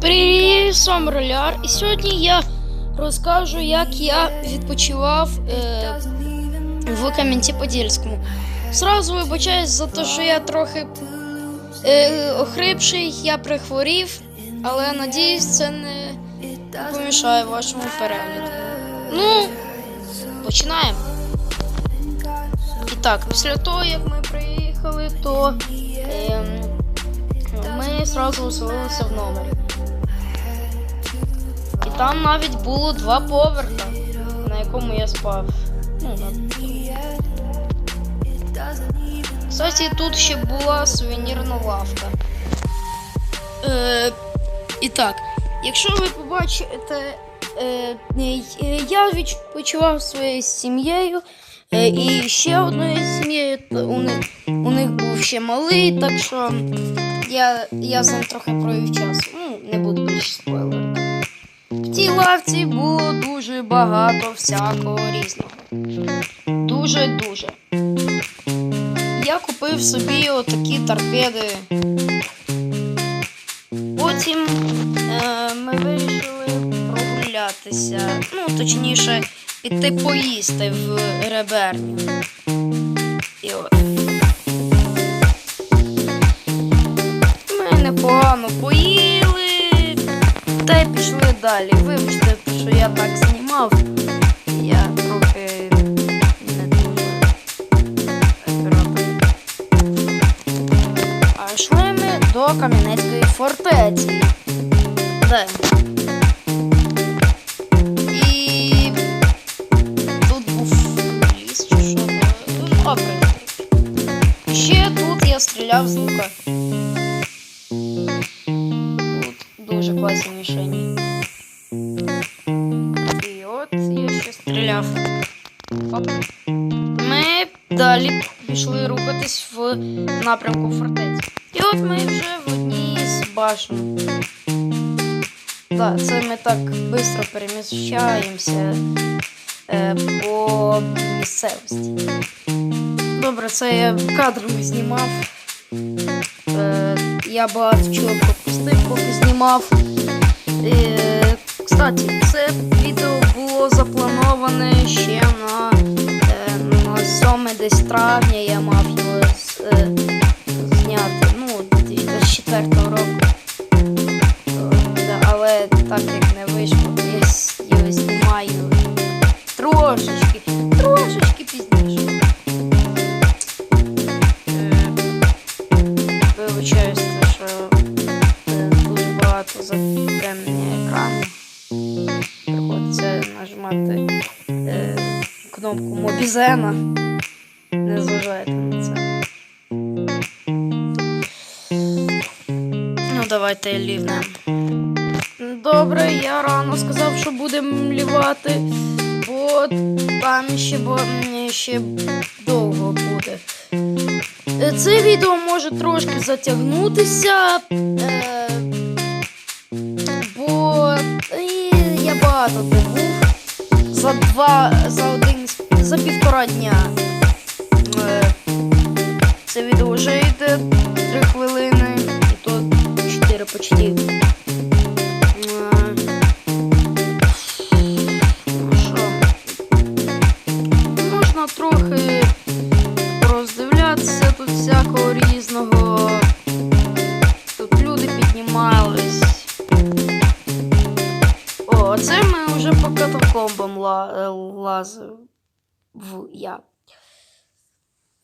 Привіт, сам роляр. І сьогодні я розкажу, як я відпочивав е, в Кам'янці-Подільському. Зразу вибачаюсь за те, що я трохи е, охрипший, я прихворів, але надіюсь, це не помішає вашому перегляду. Ну, починаємо. І так, після того, як ми приїхали, то ем, ми зразу оселилися в номері. І там навіть було два поверха, на якому я спав. Ну. Кстати, тут ще була сувенірна лавка. Е, і так, якщо ви побачите, е, е, я відпочивав своєю сім'єю. Е, І ще одною сім'єю у у них був ще малий, так що я, я з трохи провів час. Ну, не буду більше спойлерити. В тій лавці було дуже багато всякого різного. Дуже-дуже. Я купив собі отакі торпеди. Потім е, ми вирішили прогулятися. Ну, точніше, піти поїсти в реберню. Непогано поїли, та й пішли далі. Вибачте, що я так знімав. Я трохи не дуже. А йшли ми до Кам'янецької фортеці. Де? І тут був ліс чи Ще тут я стріляв з лука. Мішені. І от я ще стріляв. Оп. Ми далі пішли рухатись в напрямку фортеці. І от ми вже в одній з башен. Так, це ми так швидко переміщаємося е, по місцевості. Добре, це я кадрами знімав. Е, я багато чого пропустив, поки знімав. Е, кстати, це відео було заплановане ще на, е, на 7 десь травня я мав його кнопку Мобізена. Не зважайте на це. Ну, давайте лівнемо. Добре, я рано сказав, що будемо лівати, бо там ще, бо, ще довго буде. Е, Це відео може трошки затягнутися, е, бо е, я багато був за два, за один, за півтора дня. Е, Це відео вже йде 3 хвилини, і то 4 почти. Е? Можна трохи в я.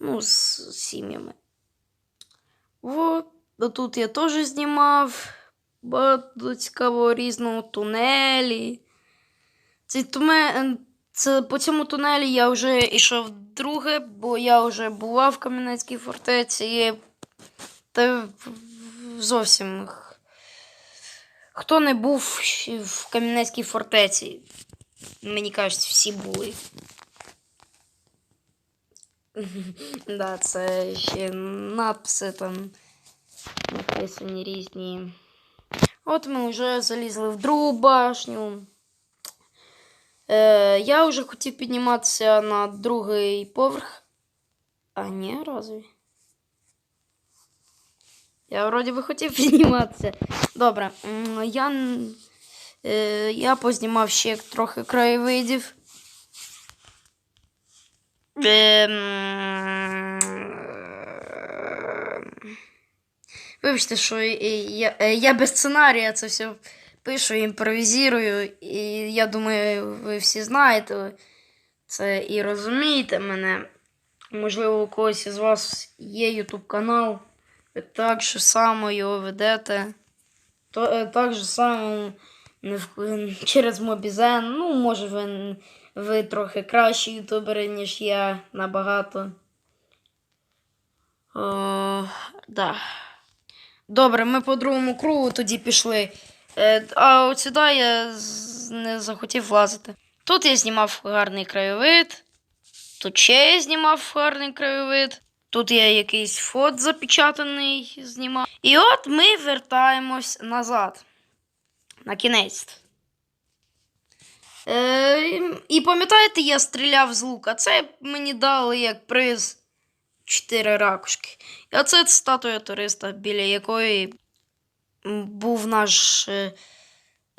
Ну, з сім'ями. А тут я теж знімав багато цікавого різного тунелі. Цей туме... Це по цьому тунелі я вже йшов друге, бо я вже була в Кам'янецькій фортеці. Та зовсім хто не був в Кам'янецькій фортеці, мені кажуть, всі були. Да, це ще написи там написані різні. От ми вже залізли в другу башню. Е, я вже хотів підніматися на другий поверх. А ні, разве? Я вроді би хотів підніматися. Добре, я, е, я познімав ще трохи краєвидів. Ем, Вибачте, що я, е, я без сценарія це все пишу, імпровізую, і я думаю, ви всі знаєте це і розумієте мене. Можливо, у когось із вас є YouTube канал, ви так же само його ведете. То, е, так же само через Мобізен. Ну, може, ви, ви трохи кращі ютубери, ніж я, набагато. О, да. Добре, ми по другому кругу тоді пішли. Е, а от сюди я не захотів влазити. Тут я знімав гарний краєвид. Тут ще я знімав гарний краєвид. Тут я якийсь фот запечатаний знімав. І от ми вертаємось назад. На кінець. Е, і- пам'ятаєте, я стріляв з лука. Це мені дали як приз 4 ракушки. І оце статуя туриста, біля якої був наш. Е,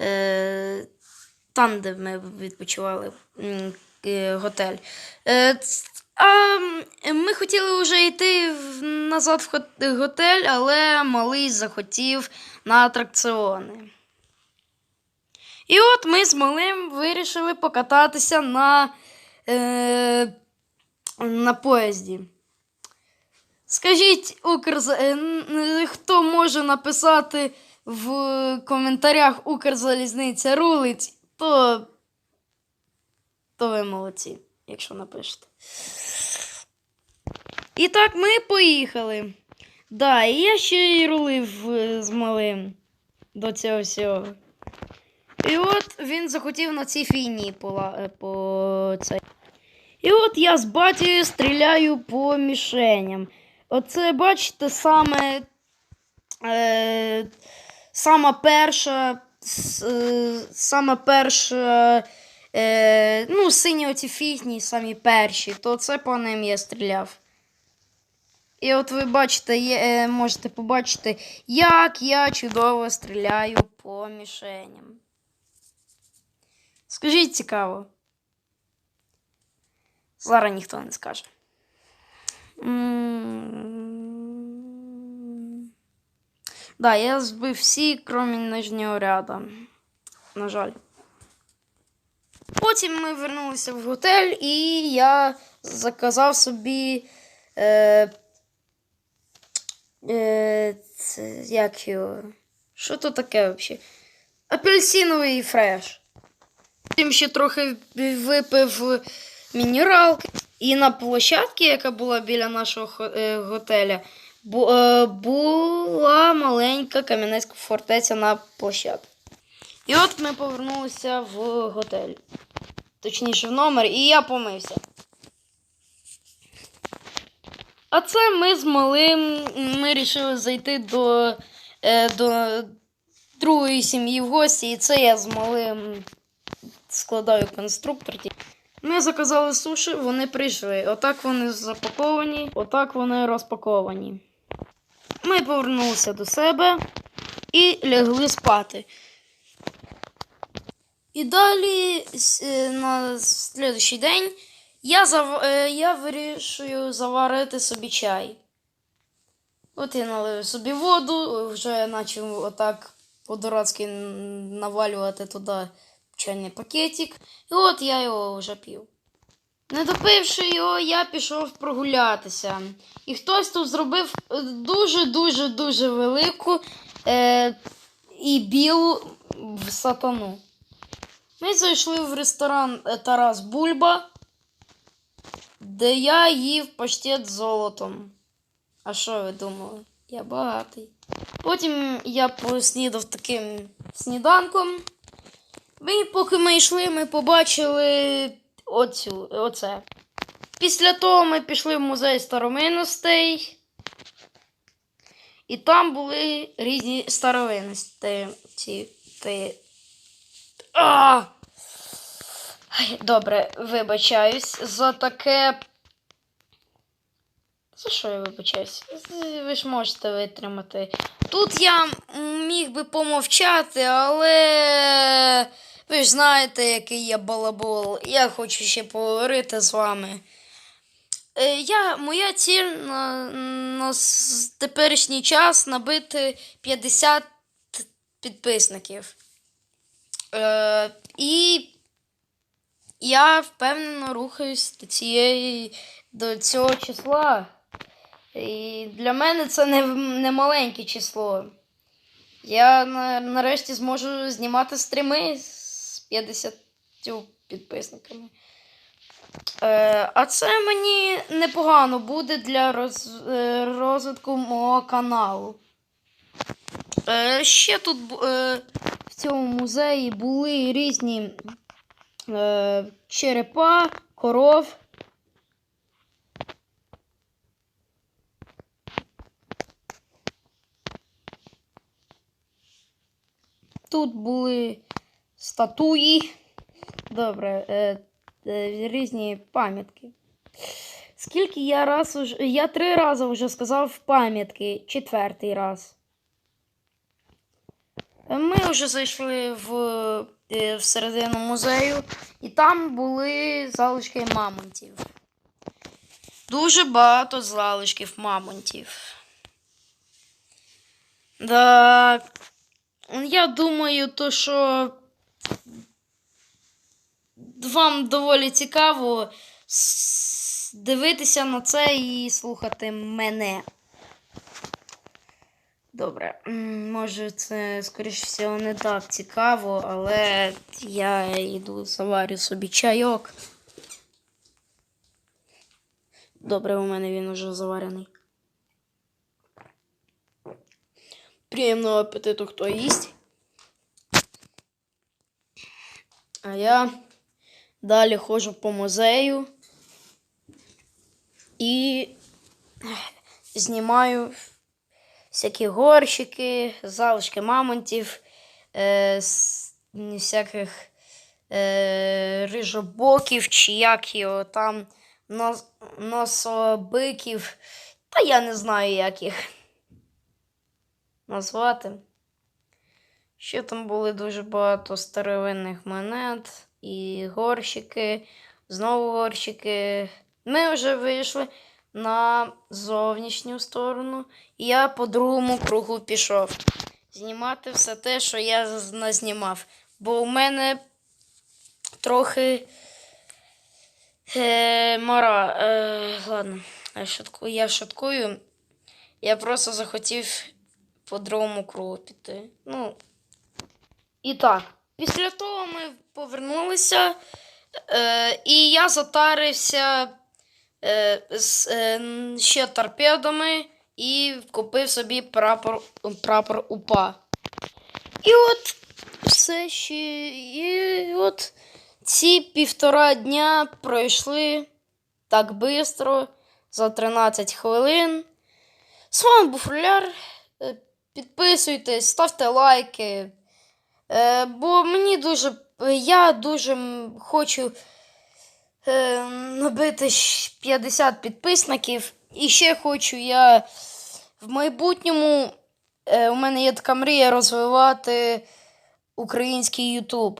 е, там, де ми відпочивали е, готель. Е, а ми хотіли вже йти назад в готель, але малий захотів на атракціони. І от ми з малим вирішили покататися на, е, на поїзді. Скажіть, Укрз... е, хто може написати в коментарях Укрзалізниця рулить, то, то ви молодці, якщо напишете. І так, ми поїхали. Да, і я ще й рулив е, з малим до цього всього. І от він захотів на цій фійні пола, е, по цей. І от я з батькою стріляю по мішеням. Оце, бачите, саме. Е, сама перша. е, Сама перша. Е, ну, сині оці фігні, самі перші, то це по ним я стріляв. І от ви бачите, є, е, можете побачити, як я чудово стріляю по мішеням. Скажіть цікаво. Зараз ніхто не скаже. Да, я збив всі, крім нижнього ряда. На жаль. Потім ми вернулися в готель, і я заказав собі. Е, е, як його? Що то таке взагалі? Апельсиновий фреш. Потім ще трохи випив мінералки. І на площадці, яка була біля нашого е, готеля, е, була маленька кам'янецька фортеця на площадці. І от ми повернулися в готель. Точніше, в номер, і я помився. А це ми з малим. Ми вирішили зайти до, е, до другої сім'ї в гості, і це я з малим складаю конструктор. Ми заказали суші, вони прийшли. Отак вони запаковані, отак вони розпаковані. Ми повернулися до себе і лягли спати. І далі е, на слідуючий день я, зав... е, я вирішую заварити собі чай. От я налив собі воду, вже почав отак по-дурацьки навалювати туди чайний пакетик. І от я його вже пів. Не допивши його, я пішов прогулятися. І хтось тут зробив е, дуже-дуже дуже велику е, і білу сатану. Ми зайшли в ресторан е, Тарас Бульба, де я їв паштет з золотом. А що ви думали? Я багатий. Потім я поснідав таким сніданком. Ми, поки ми йшли, ми побачили оцю, оце. Після того ми пішли в музей старовинностей. І там були різні старовинності. Ці! Добре, вибачаюсь за таке. За що я вибачаюсь? Ви ж можете витримати. Тут я міг би помовчати, але ви ж знаєте, який я балабол. Я хочу ще поговорити з вами. Е, Я, моя ціль на, на теперішній час набити 50 підписників. Е, і я впевнено рухаюсь до цієї до цього числа. І для мене це не, не маленьке число. Я нарешті зможу знімати стріми з 50 підписниками. Е, а це мені непогано буде для роз, е, розвитку мого каналу. Е, ще тут е, в цьому музеї були різні е, черепа, коров. Тут були статуї. Добре, е, е, різні пам'ятки. Скільки я раз уже. Я три рази вже сказав пам'ятки, четвертий раз. Ми вже зайшли в, е, всередину музею, і там були залишки мамонтів. Дуже багато залишків мамонтів. Да, я думаю, то що вам доволі цікаво дивитися на це і слухати мене. Добре, може, це, скоріш всього, не так цікаво, але я йду заварю собі чайок. Добре, у мене він уже заварений. Приємного апетиту, хто їсть. А я далі ходжу по музею і знімаю всякі горщики, залишки мамонтів, е, всяких е, рижобоків, чи як його там нос, нособиків. Та я не знаю, як їх назвати. Ще там були дуже багато старовинних монет і горщики, знову горщики. Ми вже вийшли на зовнішню сторону, і я по другому кругу пішов. Знімати все те, що я назнімав. Бо у мене трохи е, мора. Е, ладно, я шуткую. Я просто захотів по другому кругу піти. Ну, і так, після того ми повернулися, е, і я затарився е, з е, ще торпедами і купив собі прапор, прапор УПА. І от все ще. І от ці півтора дня пройшли так швидко, за 13 хвилин. З вами був Руляр. Підписуйтесь, ставте лайки. Е, бо мені дуже. Я дуже хочу е, набити 50 підписників. І ще хочу я в майбутньому. Е, у мене є така мрія розвивати український Ютуб.